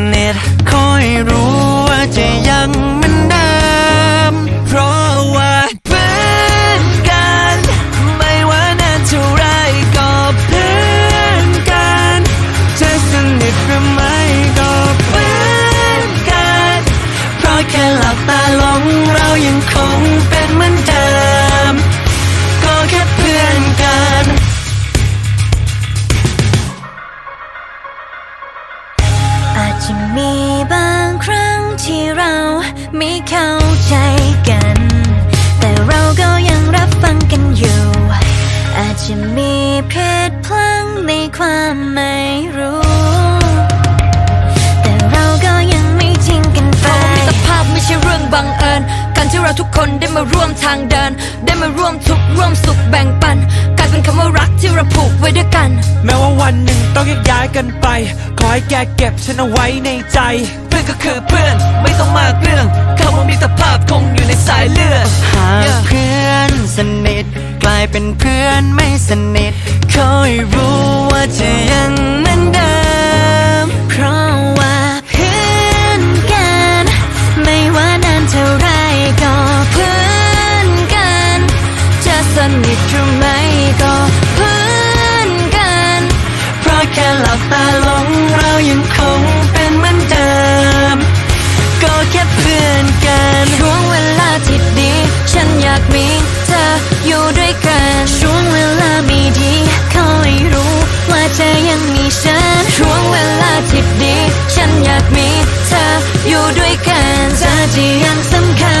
ท เราทุกคนได้มาร่วมทางเดิน ได้มาร่วมทุกข์ร่วมสุขแบ่งปันกลายเป็นคำว่ารักที่เราผูกไว้ด้วยกัน แม้ว่าวันหนึ่งต้องแยกย้ายกันไป ขอให้แกเก็บฉันเอาไว้ในใจ เพื่อนก็คือเพื่อนไม่ต้องมากเรื่องคำว่ามิตรภาพคงอยู่ในสายเลือดหากเพื่อนสนิทกลายเป็นเพื่อนไม่สนิทคอยรู้ สนิทหรือไม่ก็เพื่อนกัน เพราะแค่หลับตาลงเรายังคงเป็นเหมือนเดิม ก็แค่เพื่อนกันช่วงเวลาที่ดี ฉันอยากมีเธออยู่ด้วยกันช่วงเวลาไม่ดีขอให้รู้ว่าเธอยังมีฉันช่วงเวลาที่ดี ฉันอยากมีเธออยู่ด้วยกันเธอที่ยังสำคัญ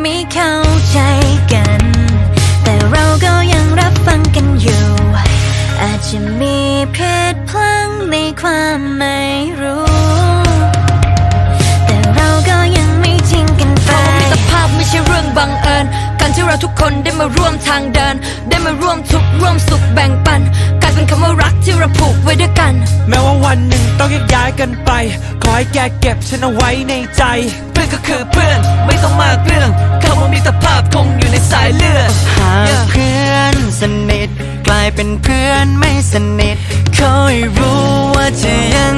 ไม่เข้าใจกัน แต่เราก็ยังรับฟังกันอยู่ อาจจะมีเพศพลังในความไม่รู้ แต่เราก็ยังไม่ทิ้งกันไปมิตรภาพไม่ใช่เรื่องบังเอิญ การที่เราทุกคนได้มาร่วมทางเดิน ได้มาร่วมทุกข์ร่วมสุขแบ่งปันกลายเป็นคำว่ารักที่เราผูกไว้ด้วยกัน แม้ว่าวันหนึ่งต้องแยกย้ายกันไป ขอให้แกเก็บฉันเอาไว้ในใจ เพื่อนก็คือเพื่อนไม่ต้องมากเรื่องคำว่ามิตรภาพคงอยู่ในสายเลือดหากเพื่อนสนิทกลายเป็นเพื่อนไม่สนิทคอยรู้ว่าจะยัง